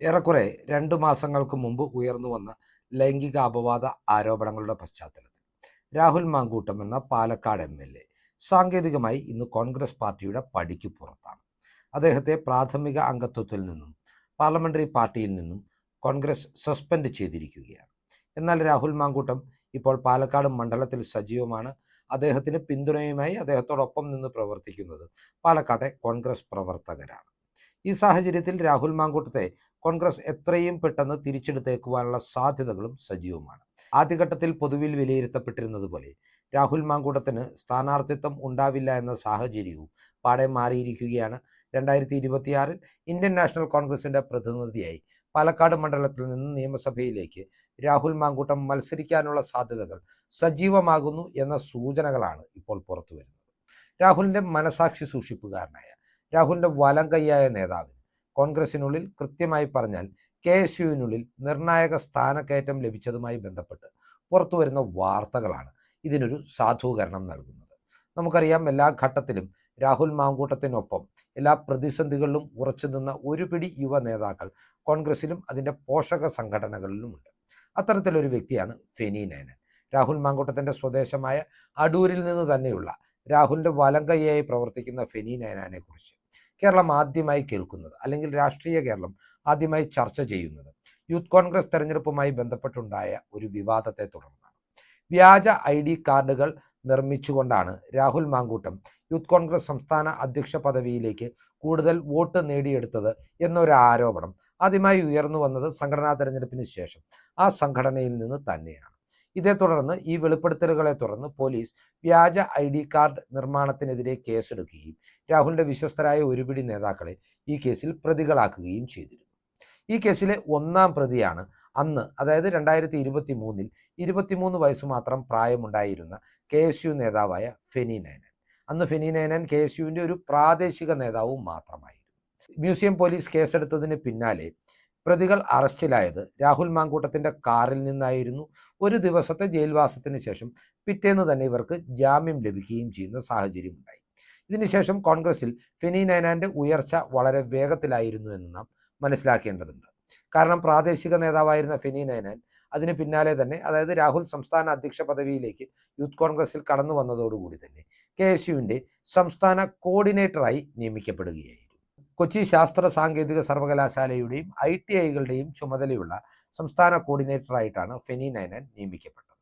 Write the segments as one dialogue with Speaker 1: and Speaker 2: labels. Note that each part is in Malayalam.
Speaker 1: ഏറെക്കുറെ രണ്ടു മാസങ്ങൾക്ക് മുമ്പ് ഉയർന്നു വന്ന ലൈംഗിക അപവാദ ആരോപണങ്ങളുടെ പശ്ചാത്തലത്തിൽ രാഹുൽ മാങ്കൂട്ടം എന്ന പാലക്കാട് എം എൽ എ സാങ്കേതികമായി ഇന്ന് കോൺഗ്രസ് പാർട്ടിയുടെ പടിക്ക് പുറത്താണ്. അദ്ദേഹത്തെ പ്രാഥമിക അംഗത്വത്തിൽ നിന്നും പാർലമെന്ററി പാർട്ടിയിൽ നിന്നും കോൺഗ്രസ് സസ്പെൻഡ് ചെയ്തിരിക്കുകയാണ്. എന്നാൽ രാഹുൽ മാങ്കൂട്ടം ഇപ്പോൾ പാലക്കാട് മണ്ഡലത്തിൽ സജീവമാണ്. അദ്ദേഹത്തിന് പിന്തുണയുമായി അദ്ദേഹത്തോടൊപ്പം നിന്ന് പ്രവർത്തിക്കുന്നത് പാലക്കാട്ടെ കോൺഗ്രസ് പ്രവർത്തകരാണ്. ഈ സാഹചര്യത്തിൽ രാഹുൽ മാങ്കൂട്ടത്തെ കോൺഗ്രസ് എത്രയും പെട്ടെന്ന് തിരിച്ചെടുത്തേക്കുവാനുള്ള സാധ്യതകളും സജീവമാണ്. ആദ്യഘട്ടത്തിൽ പൊതുവിൽ വിലയിരുത്തപ്പെട്ടിരുന്നത് പോലെ രാഹുൽ മാങ്കൂട്ടത്തിന് സ്ഥാനാർത്ഥിത്വം ഉണ്ടാവില്ല എന്ന സാഹചര്യവും പാടെ മാറിയിരിക്കുകയാണ്. രണ്ടായിരത്തി ഇരുപത്തിയാറിൽ ഇന്ത്യൻ നാഷണൽ കോൺഗ്രസിന്റെ പ്രതിനിധിയായി പാലക്കാട് മണ്ഡലത്തിൽ നിന്ന് നിയമസഭയിലേക്ക് രാഹുൽ മാങ്കൂട്ടം മത്സരിക്കാനുള്ള സാധ്യതകൾ സജീവമാകുന്നു എന്ന സൂചനകളാണ് ഇപ്പോൾ പുറത്തു വരുന്നത് രാഹുലിന്റെ മനസാക്ഷി സൂക്ഷിപ്പുകാരനായ രാഹുലിന്റെ വലം കൈയായ നേതാവിന്. കോൺഗ്രസിനുള്ളിൽ കൃത്യമായി പറഞ്ഞാൽ കെ എസ് യുവിനുള്ളിൽ നിർണായക സ്ഥാനക്കയറ്റം ലഭിച്ചതുമായി ബന്ധപ്പെട്ട് പുറത്തുവരുന്ന വാർത്തകളാണ് ഇതിനൊരു സാധൂകരണം നൽകുന്നത്. നമുക്കറിയാം എല്ലാ ഘട്ടത്തിലും രാഹുൽ മാങ്കൂട്ടത്തിനൊപ്പം എല്ലാ പ്രതിസന്ധികളിലും ഉറച്ചു നിന്ന ഒരു പിടി യുവ നേതാക്കൾ കോൺഗ്രസിലും അതിന്റെ പോഷക സംഘടനകളിലുമുണ്ട് അത്തരത്തിലൊരു വ്യക്തിയാണ് ഫെനി നയനൻ. രാഹുൽ മാങ്കൂട്ടത്തിന്റെ സ്വദേശമായ അടൂരിൽ നിന്ന് തന്നെയുള്ള രാഹുലിന്റെ വലങ്കയ്യായി പ്രവർത്തിക്കുന്ന ഫെനി നയനാനെ കുറിച്ച് കേരളം ആദ്യമായി കേൾക്കുന്നത് അല്ലെങ്കിൽ രാഷ്ട്രീയ കേരളം ആദ്യമായി ചർച്ച ചെയ്യുന്നത്. യൂത്ത് കോൺഗ്രസ് തെരഞ്ഞെടുപ്പുമായി ബന്ധപ്പെട്ടുണ്ടായ ഒരു വിവാദത്തെ തുടർന്നാണ്. വ്യാജ ഐ ഡി കാർഡുകൾ നിർമ്മിച്ചുകൊണ്ടാണ് രാഹുൽ മാങ്കൂട്ടം യൂത്ത് കോൺഗ്രസ് സംസ്ഥാന അധ്യക്ഷ പദവിയിലേക്ക് കൂടുതൽ വോട്ട് നേടിയെടുത്തത് എന്നൊരു ആരോപണം ആദ്യമായി ഉയർന്നു വന്നത് സംഘടനാ തെരഞ്ഞെടുപ്പിന് ശേഷം. ആ സംഘടനയിൽ നിന്ന് തന്നെയാണ്. ഇതേ തുടർന്ന് ഈ വെളിപ്പെടുത്തലുകളെ തുടർന്ന് പോലീസ് വ്യാജ ഐ ഡി കാർഡ് നിർമ്മാണത്തിനെതിരെ കേസെടുക്കുകയും രാഹുലിന്റെ വിശ്വസ്തരായ ഒരുപിടി നേതാക്കളെ ഈ കേസിൽ പ്രതികളാക്കുകയും ചെയ്തിരുന്നു. ഈ കേസിലെ ഒന്നാം പ്രതിയാണ് അന്ന് അതായത് രണ്ടായിരത്തി ഇരുപത്തി മൂന്നിൽ ഇരുപത്തിമൂന്ന് വയസ്സ് മാത്രം പ്രായമുണ്ടായിരുന്ന കെ എസ് യു നേതാവായ ഫെനി നയനൻ. അന്ന് ഫെനി നയനൻ കെ എസ് യുവിന്റെ ഒരു പ്രാദേശിക നേതാവും മാത്രമായിരുന്നു. മ്യൂസിയം പോലീസ് കേസെടുത്തതിന് പിന്നാലെ പ്രതികൾ അറസ്റ്റിലായത്. രാഹുൽ മാങ്കൂട്ടത്തിന്റെ കാറിൽ നിന്നായിരുന്നു. ഒരു ദിവസത്തെ ജയിൽവാസത്തിന് ശേഷം പിറ്റേന്ന് തന്നെ ഇവർക്ക് ജാമ്യം ലഭിക്കുകയും ചെയ്യുന്ന സാഹചര്യമുണ്ടായി. ഇതിനുശേഷം കോൺഗ്രസിൽ ഫെനി നയനാന്റെ ഉയർച്ച വളരെ വേഗത്തിലായിരുന്നു എന്ന് നാം മനസ്സിലാക്കേണ്ടതുണ്ട്. കാരണം പ്രാദേശിക നേതാവായിരുന്ന ഫെനി നൈനാൻ അതിന് പിന്നാലെ തന്നെ അതായത് രാഹുൽ സംസ്ഥാന അധ്യക്ഷ പദവിയിലേക്ക് യൂത്ത് കോൺഗ്രസിൽ കടന്നു വന്നതോടുകൂടി തന്നെ കെ എസ് യുവിന്റെ സംസ്ഥാന കോർഡിനേറ്ററായി നിയമിക്കപ്പെടുകയായിരുന്നു. കൊച്ചി ശാസ്ത്ര സാങ്കേതിക സർവകലാശാലയുടെയും ഐ ടി ഐകളുടെയും ചുമതലയുള്ള സംസ്ഥാന കോർഡിനേറ്ററായിട്ടാണ് ഫെനി നൈനാൻ നിയമിക്കപ്പെട്ടത്.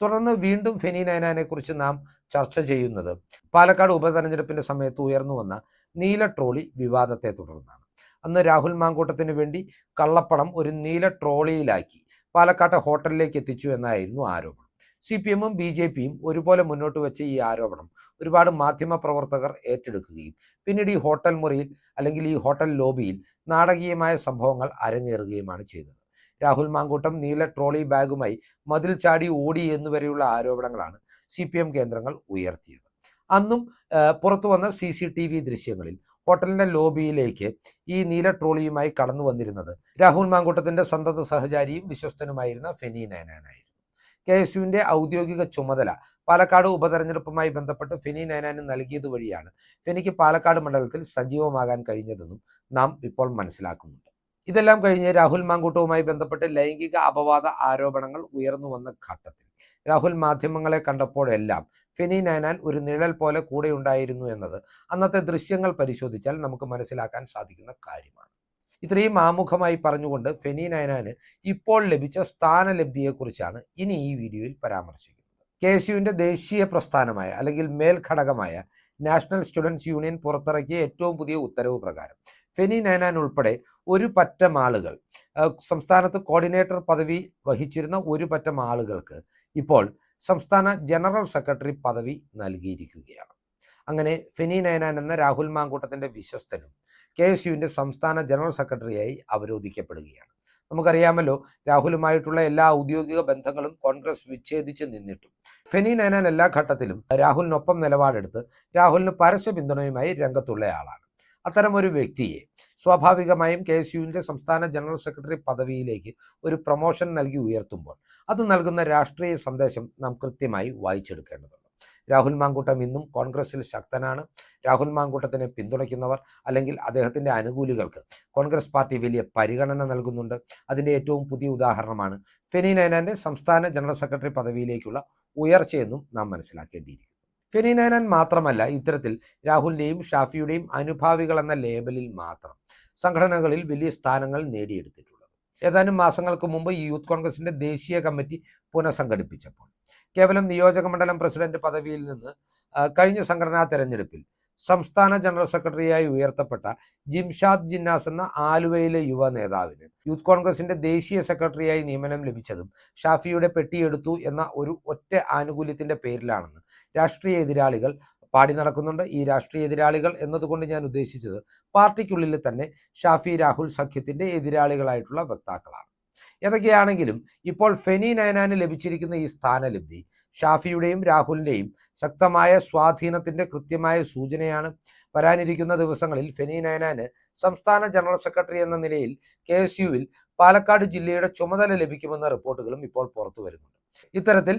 Speaker 1: തുടർന്ന് വീണ്ടും ഫെനി നൈനാനെ കുറിച്ച് നാം ചർച്ച ചെയ്യുന്നത് പാലക്കാട് ഉപതെരഞ്ഞെടുപ്പിന്റെ സമയത്ത് ഉയർന്നു വന്ന നീല ട്രോളി വിവാദത്തെ തുടർന്നാണ്. അന്ന് രാഹുൽ മാങ്കൂട്ടത്തിന് വേണ്ടി കള്ളപ്പണം ഒരു നീല ട്രോളിയിലാക്കി പാലക്കാട്ടെ ഹോട്ടലിലേക്ക് എത്തിച്ചു എന്നായിരുന്നു ആരോപണം. സി പി എമ്മും ബി ജെ പിയും ഒരുപോലെ മുന്നോട്ട് വെച്ച ഈ ആരോപണം ഒരുപാട് മാധ്യമ പ്രവർത്തകർ ഏറ്റെടുക്കുകയും പിന്നീട് ഈ ഹോട്ടൽ മുറിയിൽ അല്ലെങ്കിൽ ഈ ഹോട്ടൽ ലോബിയിൽ നാടകീയമായ സംഭവങ്ങൾ അരങ്ങേറുകയുമാണ് ചെയ്തത്. രാഹുൽ മാങ്കൂട്ടം നീല ട്രോളി ബാഗുമായി മതിൽ ചാടി ഓടി എന്നുവരെയുള്ള ആരോപണങ്ങളാണ് സി പി എം കേന്ദ്രങ്ങൾ ഉയർത്തിയത്. അന്നും പുറത്തു വന്ന സി സി ടി വി ദൃശ്യങ്ങളിൽ ഹോട്ടലിന്റെ ലോബിയിലേക്ക് ഈ നീല ട്രോളിയുമായി കടന്നു വന്നിരുന്നത് രാഹുൽ മാങ്കൂട്ടത്തിന്റെ സന്തത സഹചാരിയും വിശ്വസ്തനുമായിരുന്ന ഫെനി നയനാനായിരുന്നു. കെ എസ് യുവിന്റെ ഔദ്യോഗിക ചുമതല പാലക്കാട് ഉപതെരഞ്ഞെടുപ്പുമായി ബന്ധപ്പെട്ട് ഫെനി നയനാന് നൽകിയത് വഴിയാണ്. ഫെനിക്ക് പാലക്കാട് മണ്ഡലത്തിൽ സജീവമാകാൻ കഴിഞ്ഞതെന്നും നാം ഇപ്പോൾ മനസ്സിലാക്കുന്നുണ്ട്. ഇതെല്ലാം കഴിഞ്ഞ് രാഹുൽ മാങ്കൂട്ടവുമായി ബന്ധപ്പെട്ട് ലൈംഗിക അപവാദ ആരോപണങ്ങൾ ഉയർന്നു വന്ന ഘട്ടത്തിൽ രാഹുൽ മാധ്യമങ്ങളെ കണ്ടപ്പോഴെല്ലാം ഫെനി നയനാൻ ഒരു നിഴൽ പോലെ കൂടെ ഉണ്ടായിരുന്നു എന്നത് അന്നത്തെ ദൃശ്യങ്ങൾ പരിശോധിച്ചാൽ നമുക്ക് മനസ്സിലാക്കാൻ സാധിക്കുന്ന കാര്യമാണ്. ഇത്രയും ആമുഖമായി പറഞ്ഞുകൊണ്ട് ഫെനി നയനാന് ഇപ്പോൾ ലഭിച്ച സ്ഥാനലബ്ധിയെക്കുറിച്ചാണ് ഇനി ഈ വീഡിയോയിൽ പരാമർശിക്കുന്നത്. കെ എസ് യുവിന്റെ ദേശീയ പ്രസ്ഥാനമായ അല്ലെങ്കിൽ മേൽഘടകമായ നാഷണൽ സ്റ്റുഡൻസ് യൂണിയൻ പുറത്തിറക്കിയ ഏറ്റവും പുതിയ ഉത്തരവ് പ്രകാരം ഫെനി നയനാൻ ഉൾപ്പെടെ ഒരു പറ്റം ആളുകൾ സംസ്ഥാനത്ത് കോർഡിനേറ്റർ പദവി വഹിച്ചിരുന്ന ഒരു പറ്റം ആളുകൾക്ക് ഇപ്പോൾ സംസ്ഥാന ജനറൽ സെക്രട്ടറി പദവി നൽകിയിരിക്കുകയാണ്. അങ്ങനെ ഫെനി നയനാൻ എന്ന രാഹുൽ മാങ്കൂട്ടത്തിന്റെ വിശ്വസ്തനും കെ എസ് യുവിന്റെ സംസ്ഥാന ജനറൽ സെക്രട്ടറിയായി അവരോധിക്കപ്പെടുകയാണ്. നമുക്കറിയാമല്ലോ രാഹുലുമായിട്ടുള്ള എല്ലാ ഔദ്യോഗിക ബന്ധങ്ങളും കോൺഗ്രസ് വിച്ഛേദിച്ച് നിന്നിട്ടും. ഫെനി നയനാൻ എല്ലാ ഘട്ടത്തിലും രാഹുലിനൊപ്പം നിലപാടെടുത്ത് രാഹുലിന് പരസ്യ പിന്തുണയുമായി രംഗത്തുള്ള ആളാണ്. അത്തരം ഒരു വ്യക്തിയെ സ്വാഭാവികമായും കെ എസ് യുവിന്റെ സംസ്ഥാന ജനറൽ സെക്രട്ടറി പദവിയിലേക്ക് ഒരു പ്രൊമോഷൻ നൽകി ഉയർത്തുമ്പോൾ അത് നൽകുന്ന രാഷ്ട്രീയ സന്ദേശം നാം കൃത്യമായി വായിച്ചെടുക്കേണ്ടതുണ്ട്. രാഹുൽ മാങ്കൂട്ടം ഇന്നും കോൺഗ്രസിൽ ശക്തനാണ്. രാഹുൽ മാങ്കൂട്ടത്തിനെ പിന്തുണയ്ക്കുന്നവർ അല്ലെങ്കിൽ അദ്ദേഹത്തിന്റെ അനുകൂലികൾക്ക് കോൺഗ്രസ് പാർട്ടി വലിയ പരിഗണന നൽകുന്നുണ്ട്. അതിന്റെ ഏറ്റവും പുതിയ ഉദാഹരണമാണ് ഫെനി നൈനാന്റെ സംസ്ഥാന ജനറൽ സെക്രട്ടറി പദവിയിലേക്കുള്ള ഉയർച്ചയെന്നും നാം മനസ്സിലാക്കേണ്ടിയിരിക്കും ഫെനി നൈനാൻ മാത്രമല്ല ഇത്തരത്തിൽ രാഹുലിന്റെയും ഷാഫിയുടെയും അനുഭാവികൾ എന്ന ലേബലിൽ മാത്രം സംഘടനകളിൽ വലിയ സ്ഥാനങ്ങൾ നേടിയെടുത്തിട്ടുള്ളത് ഏതാനും മാസങ്ങൾക്ക് മുമ്പ് ഈ യൂത്ത് കോൺഗ്രസിന്റെ ദേശീയ കമ്മിറ്റി പുനഃസംഘടിപ്പിച്ചപ്പോൾ. കേവലം നിയോജക മണ്ഡലം പ്രസിഡന്റ് പദവിയിൽ നിന്ന് കഴിഞ്ഞ സംഘടനാ തെരഞ്ഞെടുപ്പിൽ സംസ്ഥാന ജനറൽ സെക്രട്ടറിയായി ഉയർത്തപ്പെട്ട ജിംഷാദ് ജിന്നാസ് എന്ന ആലുവയിലെ യുവ നേതാവിന് യൂത്ത് കോൺഗ്രസിന്റെ ദേശീയ സെക്രട്ടറിയായി നിയമനം ലഭിച്ചതും ഷാഫിയുടെ പെട്ടിയെടുത്തു എന്ന ഒരു ഒറ്റ ആനുകൂല്യത്തിന്റെ പേരിലാണെന്ന് രാഷ്ട്രീയ എതിരാളികൾ പാടി നടക്കുന്നുണ്ട്. ഈ രാഷ്ട്രീയ എതിരാളികൾ എന്നതുകൊണ്ട് ഞാൻ ഉദ്ദേശിച്ചത് പാർട്ടിക്കുള്ളിൽ തന്നെ ഷാഫി രാഹുൽ സഖ്യത്തിന്റെ എതിരാളികളായിട്ടുള്ള വക്താക്കളാണ്. ഏതൊക്കെയാണെങ്കിലും ഇപ്പോൾ ഫെനി നയനാന് ലഭിച്ചിരിക്കുന്ന ഈ സ്ഥാനലബ്ധി ഷാഫിയുടെയും രാഹുലിന്റെയും ശക്തമായ സ്വാധീനത്തിന്റെ കൃത്യമായ സൂചനയാണ് വരാനിരിക്കുന്ന ദിവസങ്ങളിൽ ഫെനി നയനാന് സംസ്ഥാന ജനറൽ സെക്രട്ടറി എന്ന നിലയിൽ കെ പാലക്കാട് ജില്ലയുടെ ചുമതല ലഭിക്കുമെന്ന റിപ്പോർട്ടുകളും ഇപ്പോൾ പുറത്തു വരുന്നുണ്ട്. ഇത്തരത്തിൽ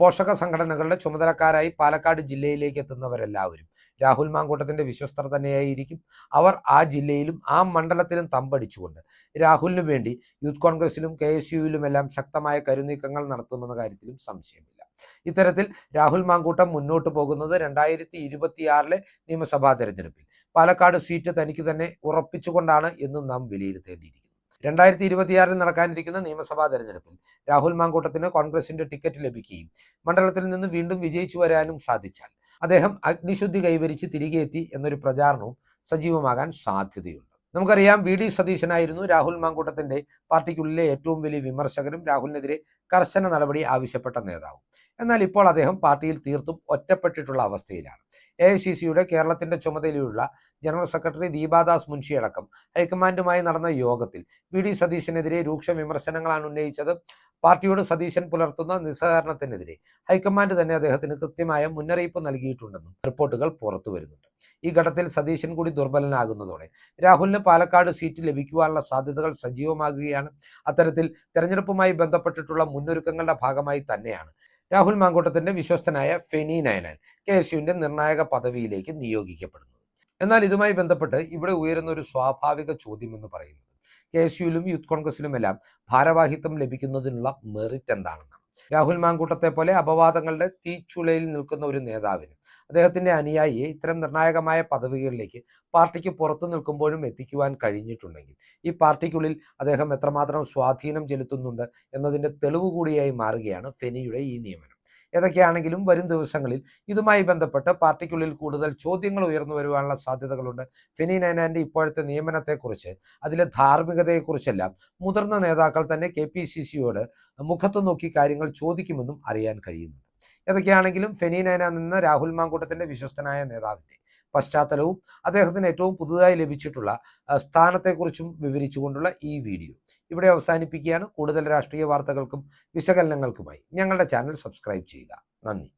Speaker 1: പോഷക സംഘടനകളുടെ ചുമതലക്കാരായി പാലക്കാട് ജില്ലയിലേക്ക് എത്തുന്നവരെല്ലാവരും. രാഹുൽ മാങ്കൂട്ടത്തിന്റെ വിശ്വസ്തർ തന്നെയായിരിക്കും. അവർ ആ ജില്ലയിലും ആ മണ്ഡലത്തിലും തമ്പടിച്ചുകൊണ്ട്. രാഹുലിനു വേണ്ടി യൂത്ത് കോൺഗ്രസിലും കെ എസ് യുവിലുമെല്ലാം ശക്തമായ കരുനീക്കങ്ങൾ നടത്തുമെന്ന കാര്യത്തിലും സംശയമില്ല. ഇത്തരത്തിൽ രാഹുൽ മാങ്കൂട്ടം മുന്നോട്ട് പോകുന്നത് രണ്ടായിരത്തി ഇരുപത്തിയാറിലെ നിയമസഭാ തെരഞ്ഞെടുപ്പിൽ. പാലക്കാട് സീറ്റ് തനിക്ക് തന്നെ ഉറപ്പിച്ചുകൊണ്ടാണ് എന്നും നാം വിലയിരുത്തേണ്ടിയിരിക്കുന്നു. രണ്ടായിരത്തി ഇരുപത്തിയാറിൽ നടക്കാനിരിക്കുന്ന നിയമസഭാ തെരഞ്ഞെടുപ്പിൽ രാഹുൽ മാങ്കൂട്ടത്തിന് കോൺഗ്രസിന്റെ ടിക്കറ്റ് ലഭിക്കുകയും മണ്ഡലത്തിൽ നിന്ന് വീണ്ടും വിജയിച്ചു വരാനും സാധിച്ചാൽ അദ്ദേഹം അഗ്നിശുദ്ധി കൈവരിച്ച് തിരികെ എത്തി എന്നൊരു പ്രചാരണവും സജീവമാകാൻ സാധ്യതയുണ്ട്. നമുക്കറിയാം വി ഡി സതീശനായിരുന്നു രാഹുൽ മാങ്കൂട്ടത്തിന്റെ പാർട്ടിക്കുള്ളിലെ ഏറ്റവും വലിയ വിമർശകരും രാഹുലിനെതിരെ കർശന നടപടി ആവശ്യപ്പെട്ട നേതാവും. എന്നാൽ ഇപ്പോൾ അദ്ദേഹം പാർട്ടിയിൽ തീർത്തും ഒറ്റപ്പെട്ടിട്ടുള്ള അവസ്ഥയിലാണ്. എ ഐ സി സിയുടെ കേരളത്തിന്റെ ചുമതലയുള്ള ജനറൽ സെക്രട്ടറി ദീപാദാസ് മുൻഷി അടക്കം ഹൈക്കമാൻഡുമായി നടന്ന യോഗത്തിൽ വി ഡി സതീശനെതിരെ രൂക്ഷ വിമർശനങ്ങളാണ് ഉന്നയിച്ചത്. പാർട്ടിയോട് സതീശൻ പുലർത്തുന്ന നിസ്സഹകരണത്തിനെതിരെ ഹൈക്കമാൻഡ് തന്നെ അദ്ദേഹത്തിന് കൃത്യമായ മുന്നറിയിപ്പ് നൽകിയിട്ടുണ്ടെന്നും റിപ്പോർട്ടുകൾ പുറത്തു വരുന്നുണ്ട്. ഈ ഘട്ടത്തിൽ സതീശൻ കൂടി ദുർബലനാകുന്നതോടെ രാഹുലിന് പാലക്കാട് സീറ്റ് ലഭിക്കുവാനുള്ള സാധ്യതകൾ സജീവമാകുകയാണ്. അത്തരത്തിൽ തെരഞ്ഞെടുപ്പുമായി ബന്ധപ്പെട്ടിട്ടുള്ള മുന്നൊരുക്കങ്ങളുടെ ഭാഗമായി തന്നെയാണ് രാഹുൽ മാങ്കൂട്ടത്തിന്റെ വിശ്വസ്തനായ ഫെനി നയനാൻ കെ എസ് യുവിന്റെ നിർണായക പദവിയിലേക്ക് നിയോഗിക്കപ്പെടുന്നത് എന്നാൽ ഇതുമായി ബന്ധപ്പെട്ട് ഇവിടെ ഉയരുന്ന ഒരു സ്വാഭാവിക ചോദ്യം എന്ന് പറയുന്നത് കെ എസ് യുയിലും യൂത്ത് കോൺഗ്രസിലുമെല്ലാം ഭാരവാഹിത്വം ലഭിക്കുന്നതിനുള്ള മെറിറ്റ് എന്താണെന്നാണ്. രാഹുൽ മാങ്കൂട്ടത്തെ പോലെ അപവാദങ്ങളുടെ തീച്ചുളയിൽ നിൽക്കുന്ന ഒരു നേതാവിന് അദ്ദേഹത്തിന്റെ അനുയായിയെ ഇത്തരം നിർണായകമായ പദവികളിലേക്ക് പാർട്ടിക്ക് പുറത്തു നിൽക്കുമ്പോഴും എത്തിക്കുവാൻ കഴിഞ്ഞിട്ടുണ്ടെങ്കിൽ ഈ പാർട്ടിക്കുള്ളിൽ അദ്ദേഹം എത്രമാത്രം സ്വാധീനം ചെലുത്തുന്നുണ്ട് എന്നതിന്റെ തെളിവ് കൂടിയായി മാറുകയാണ് ഫെനിയുടെ ഈ നിയമനം. ഏതൊക്കെയാണെങ്കിലും വരും ദിവസങ്ങളിൽ ഇതുമായി ബന്ധപ്പെട്ട് പാർട്ടിക്കുള്ളിൽ കൂടുതൽ ചോദ്യങ്ങൾ ഉയർന്നു വരുവാനുള്ള സാധ്യതകളുണ്ട്. ഫെനി നൈനാന്റെ ഇപ്പോഴത്തെ നിയമനത്തെക്കുറിച്ച് അതിലെ ധാർമ്മികതയെക്കുറിച്ചെല്ലാം മുതിർന്ന നേതാക്കൾ തന്നെ കെ പി സി സിയോട് മുഖത്ത് നോക്കി കാര്യങ്ങൾ ചോദിക്കുമെന്നും അറിയാൻ കഴിയുന്നുണ്ട്. ഏതൊക്കെയാണെങ്കിലും ഫെനീനൈന നിന്ന് രാഹുൽ മാങ്കൂട്ടത്തിന്റെ വിശ്വസ്തനായ നേതാവിന്റെ പശ്ചാത്തലവും അദ്ദേഹത്തിന് ഏറ്റവും പുതുതായി ലഭിച്ചിട്ടുള്ള സ്ഥാനത്തെക്കുറിച്ചും വിവരിച്ചുകൊണ്ടുള്ള ഈ വീഡിയോ. ഇവിടെ അവസാനിപ്പിക്കുകയാണ്. കൂടുതൽ രാഷ്ട്രീയ വാർത്തകൾക്കും വിശകലനങ്ങൾക്കുമായി ഞങ്ങളുടെ ചാനൽ സബ്സ്ക്രൈബ് ചെയ്യുക. നന്ദി.